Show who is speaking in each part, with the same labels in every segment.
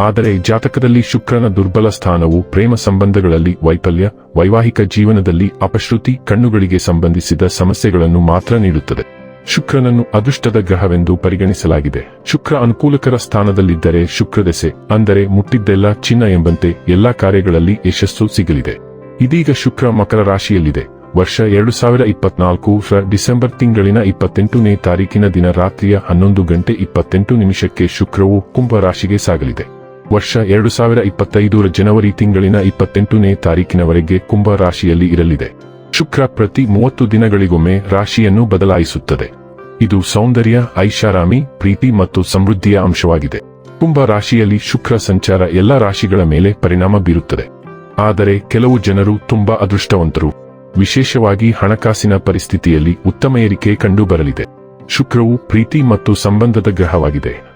Speaker 1: ಆದರೆ ಜಾತಕದಲ್ಲಿ ಶುಕ್ರನ ದುರ್ಬಲ ಸ್ಥಾನವು ಪ್ರೇಮ ಸಂಬಂಧಗಳಲ್ಲಿ ವೈಫಲ್ಯ, ವೈವಾಹಿಕ ಜೀವನದಲ್ಲಿ ಅಪಶ್ರುತಿ, ಕಣ್ಣುಗಳಿಗೆ ಸಂಬಂಧಿಸಿದ ಸಮಸ್ಯೆಗಳನ್ನು ಮಾತ್ರ ನೀಡುತ್ತದೆ. ಶುಕ್ರನನ್ನು ಅದೃಷ್ಟದ ಗ್ರಹವೆಂದು ಪರಿಗಣಿಸಲಾಗಿದೆ. ಶುಕ್ರ ಅನುಕೂಲಕರ ಸ್ಥಾನದಲ್ಲಿದ್ದರೆ ಶುಕ್ರದೆಸೆ ಅಂದರೆ ಮುಟ್ಟಿದ್ದೆಲ್ಲ ಚಿನ್ನ ಎಂಬಂತೆ ಎಲ್ಲಾ ಕಾರ್ಯಗಳಲ್ಲಿ ಯಶಸ್ಸು ಸಿಗಲಿದೆ. ಇದೀಗ ಶುಕ್ರ ಮಕರ ರಾಶಿಯಲ್ಲಿದೆ. ವರ್ಷ ಎರಡು ಸಾವಿರ ಇಪ್ಪತ್ನಾಲ್ಕು ಡಿಸೆಂಬರ್ ತಿಂಗಳಿನ ಇಪ್ಪತ್ತೆಂಟನೇ ತಾರೀಕಿನ ದಿನ ರಾತ್ರಿಯ ಹನ್ನೊಂದು ಗಂಟೆ ಇಪ್ಪತ್ತೆಂಟು ನಿಮಿಷಕ್ಕೆ ಶುಕ್ರವು ಕುಂಭ ರಾಶಿಗೆ ಸಾಗಲಿದೆ. ವರ್ಷ ಎರಡು ಸಾವಿರ ಇಪ್ಪತ್ತೈದರ ಜನವರಿ ತಿಂಗಳಿನ ಇಪ್ಪತ್ತೆಂಟನೇ ತಾರೀಕಿನವರೆಗೆ ಕುಂಭ ರಾಶಿಯಲ್ಲಿ ಇರಲಿದೆ. ಶುಕ್ರ ಪ್ರತಿ ಮೂವತ್ತು ದಿನಗಳಿಗೊಮ್ಮೆ ರಾಶಿಯನ್ನು ಬದಲಾಯಿಸುತ್ತದೆ. ಇದು ಸೌಂದರ್ಯ, ಐಷಾರಾಮಿ, ಪ್ರೀತಿ ಮತ್ತು ಸಮೃದ್ಧಿಯ ಅಂಶವಾಗಿದೆ. ಕುಂಭ ರಾಶಿಯಲ್ಲಿ ಶುಕ್ರ ಸಂಚಾರ ಎಲ್ಲ ರಾಶಿಗಳ ಮೇಲೆ ಪರಿಣಾಮ ಬೀರುತ್ತದೆ. ಆದರೆ ಕೆಲವು ಜನರು ತುಂಬಾ ಅದೃಷ್ಟವಂತರು. ವಿಶೇಷವಾಗಿ ಹಣಕಾಸಿನ ಪರಿಸ್ಥಿತಿಯಲ್ಲಿ ಉತ್ತಮ ಏರಿಕೆ ಕಂಡುಬರಲಿದೆ. ಶುಕ್ರವು ಪ್ರೀತಿ ಮತ್ತು ಸಂಬಂಧದ ಗ್ರಹವಾಗಿದೆ.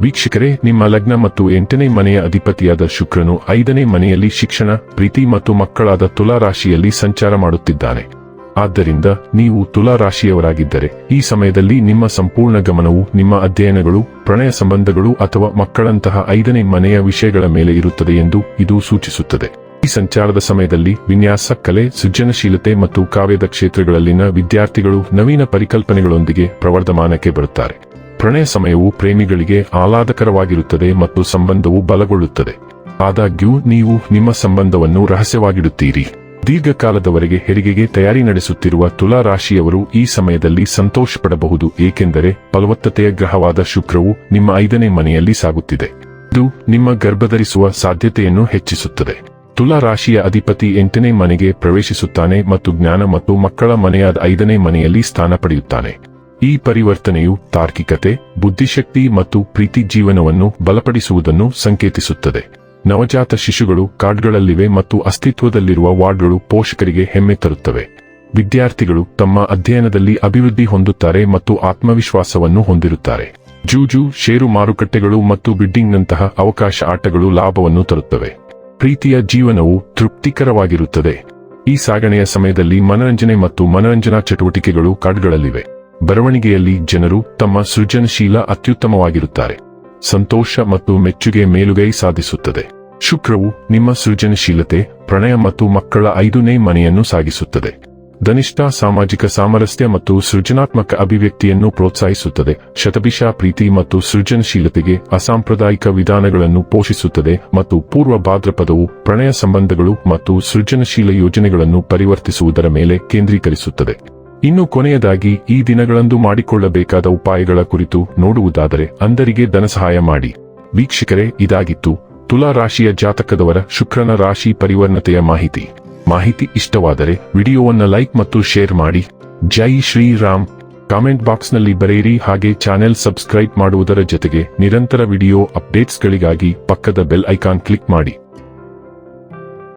Speaker 1: ವೀಕ್ಷಕರೇ, ನಿಮ್ಮ ಲಗ್ನ ಮತ್ತು ಎಂಟನೇ ಮನೆಯ ಅಧಿಪತಿಯಾದ ಶುಕ್ರನು ಐದನೇ ಮನೆಯಲ್ಲಿ ಶಿಕ್ಷಣ, ಪ್ರೀತಿ ಮತ್ತು ಮಕ್ಕಳಾದ ತುಲಾ ರಾಶಿಯಲ್ಲಿ ಸಂಚಾರ ಮಾಡುತ್ತಿದ್ದಾನೆ. ಆದ್ದರಿಂದ ನೀವು ತುಲಾ ರಾಶಿಯವರಾಗಿದ್ದರೆ ಈ ಸಮಯದಲ್ಲಿ ನಿಮ್ಮ ಸಂಪೂರ್ಣ ಗಮನವು ನಿಮ್ಮ ಅಧ್ಯಯನಗಳು, ಪ್ರಣಯ ಸಂಬಂಧಗಳು ಅಥವಾ ಮಕ್ಕಳಂತಹ ಐದನೇ ಮನೆಯ ವಿಷಯಗಳ ಮೇಲೆ ಇರುತ್ತದೆ ಎಂದು ಇದು ಸೂಚಿಸುತ್ತದೆ. ಈ ಸಂಚಾರದ ಸಮಯದಲ್ಲಿ ವಿನ್ಯಾಸ, ಕಲೆ, ಸೃಜನಶೀಲತೆ ಮತ್ತು ಕಾವ್ಯದ ಕ್ಷೇತ್ರಗಳಲ್ಲಿನ ವಿದ್ಯಾರ್ಥಿಗಳು ನವೀನ ಪರಿಕಲ್ಪನೆಗಳೊಂದಿಗೆ ಪ್ರವರ್ಧಮಾನಕ್ಕೆ ಬರುತ್ತಾರೆ. ಪ್ರಣಯ ಸಮಯವು ಪ್ರೇಮಿಗಳಿಗೆ ಆಹ್ಲಾದಕರವಾಗಿರುತ್ತದೆ ಮತ್ತು ಸಂಬಂಧವು ಬಲಗೊಳ್ಳುತ್ತದೆ. ಆದಾಗ್ಯೂ, ನೀವು ನಿಮ್ಮ ಸಂಬಂಧವನ್ನು ರಹಸ್ಯವಾಗಿಡುತ್ತೀರಿ. ದೀರ್ಘಕಾಲದವರೆಗೆ ಹೆರಿಗೆಗೆ ತಯಾರಿ ನಡೆಸುತ್ತಿರುವ ತುಲಾ ರಾಶಿಯವರು ಈ ಸಮಯದಲ್ಲಿ ಸಂತೋಷ ಪಡಬಹುದು ಏಕೆಂದರೆ ಫಲವತ್ತತೆಯ ಗ್ರಹವಾದ ಶುಕ್ರವು ನಿಮ್ಮ ಐದನೇ ಮನೆಯಲ್ಲಿ ಸಾಗುತ್ತಿದೆ. ಇದು ನಿಮ್ಮ ಗರ್ಭಧರಿಸುವ ಸಾಧ್ಯತೆಯನ್ನು ಹೆಚ್ಚಿಸುತ್ತದೆ. ತುಲಾ ರಾಶಿಯ ಅಧಿಪತಿ ಎಂಟನೇ ಮನೆಗೆ ಪ್ರವೇಶಿಸುತ್ತಾನೆ ಮತ್ತು ಜ್ಞಾನ ಮತ್ತು ಮಕ್ಕಳ ಮನೆಯಾದ ಐದನೇ ಮನೆಯಲ್ಲಿ ಸ್ಥಾನ ಪಡೆಯುತ್ತಾನೆ. ಈ ಪರಿವರ್ತನೆಯು ತಾರ್ಕಿಕತೆ, ಬುದ್ಧಿಶಕ್ತಿ ಮತ್ತು ಪ್ರೀತಿ ಜೀವನವನ್ನು ಬಲಪಡಿಸುವುದನ್ನು ಸಂಕೇತಿಸುತ್ತದೆ. ನವಜಾತ ಶಿಶುಗಳು ಕಾರ್ಡ್ಗಳಲ್ಲಿವೆ ಮತ್ತು ಅಸ್ತಿತ್ವದಲ್ಲಿರುವ ವಾರ್ಡ್ಗಳು ಪೋಷಕರಿಗೆ ಹೆಮ್ಮೆ ತರುತ್ತವೆ. ವಿದ್ಯಾರ್ಥಿಗಳು ತಮ್ಮ ಅಧ್ಯಯನದಲ್ಲಿ ಅಭಿವೃದ್ಧಿ ಹೊಂದುತ್ತಾರೆ ಮತ್ತು ಆತ್ಮವಿಶ್ವಾಸವನ್ನು ಹೊಂದಿರುತ್ತಾರೆ. ಜೂಜು, ಷೇರು ಮಾರುಕಟ್ಟೆಗಳು ಮತ್ತು ಬಿಡ್ಡಿಂಗ್ನಂತಹ ಅವಕಾಶ ಆಟಗಳು ಲಾಭವನ್ನು ತರುತ್ತವೆ. ಪ್ರೀತಿಯ ಜೀವನವು ತೃಪ್ತಿಕರವಾಗಿರುತ್ತದೆ. ಈ ಸಾಗಣೆಯ ಸಮಯದಲ್ಲಿ ಮನರಂಜನೆ ಮತ್ತು ಮನರಂಜನಾ ಚಟುವಟಿಕೆಗಳು ಕಾರ್ಡ್ಗಳಲ್ಲಿವೆ ಬರವಣಿಗೆಯಲ್ಲಿ ಜನರು ತಮ್ಮ ಸೃಜನಶೀಲ ಅತ್ಯುತ್ತಮವಾಗಿರುತ್ತಾರೆ. ಸಂತೋಷ ಮತ್ತು ಮೆಚ್ಚುಗೆ ಮೇಲುಗೈ ಸಾಧಿಸುತ್ತದೆ. ಶುಕ್ರವು ನಿಮ್ಮ ಸೃಜನಶೀಲತೆ, ಪ್ರಣಯ ಮತ್ತು ಮಕ್ಕಳ ಐದನೇ ಮನೆಯನ್ನು ಸಾಗಿಸುತ್ತದೆ. ಧನಿಷ್ಠ ಸಾಮಾಜಿಕ ಸಾಮರಸ್ಯ ಮತ್ತು ಸೃಜನಾತ್ಮಕ ಅಭಿವ್ಯಕ್ತಿಯನ್ನು ಪ್ರೋತ್ಸಾಹಿಸುತ್ತದೆ. ಶತಭಿಷ ಪ್ರೀತಿ ಮತ್ತು ಸೃಜನಶೀಲತೆಗೆ ಅಸಾಂಪ್ರದಾಯಿಕ ವಿಧಾನಗಳನ್ನು ಪೋಷಿಸುತ್ತದೆ ಮತ್ತು ಪೂರ್ವ ಭಾದ್ರಪದವು ಪ್ರಣಯ ಸಂಬಂಧಗಳು ಮತ್ತು ಸೃಜನಶೀಲ ಯೋಜನೆಗಳನ್ನು ಪರಿವರ್ತಿಸುವುದರ ಮೇಲೆ ಕೇಂದ್ರೀಕರಿಸುತ್ತದೆ. ಇನ್ನು ಕೊನೆಯದಾಗಿ ಈ ದಿನಗಳಂದು ಮಾಡಿಕೊಳ್ಳಬೇಕಾದ ಉಪಾಯಗಳ ಕುರಿತು ನೋಡುವುದಾದರೆ ಅಂದರಿಗೆ ಧನಸಹಾಯ ಮಾಡಿ. ವೀಕ್ಷಕರೇ, ಇದಾಗಿತ್ತು ತುಲಾ ರಾಶಿಯ ಜಾತಕದವರ ಶುಕ್ರನ ರಾಶಿ ಪರಿವರ್ಣತೆಯ ಮಾಹಿತಿ. ಮಾಹಿತಿ ಇಷ್ಟವಾದರೆ ವಿಡಿಯೋವನ್ನು ಲೈಕ್ ಮತ್ತು ಶೇರ್ ಮಾಡಿ. ಜೈ ಶ್ರೀರಾಮ್. ಕಾಮೆಂಟ್ ಬಾಕ್ಸ್ನಲ್ಲಿ ಬರೆಯಿರಿ ಹಾಗೆ ಚಾನೆಲ್ ಸಬ್ಸ್ಕ್ರೈಬ್ ಮಾಡುವುದರ ಜೊತೆಗೆ ನಿರಂತರ ವಿಡಿಯೋ ಅಪ್ಡೇಟ್ಸ್ಗಳಿಗಾಗಿ ಪಕ್ಕದ ಬೆಲ್ ಐಕಾನ್ ಕ್ಲಿಕ್ ಮಾಡಿ.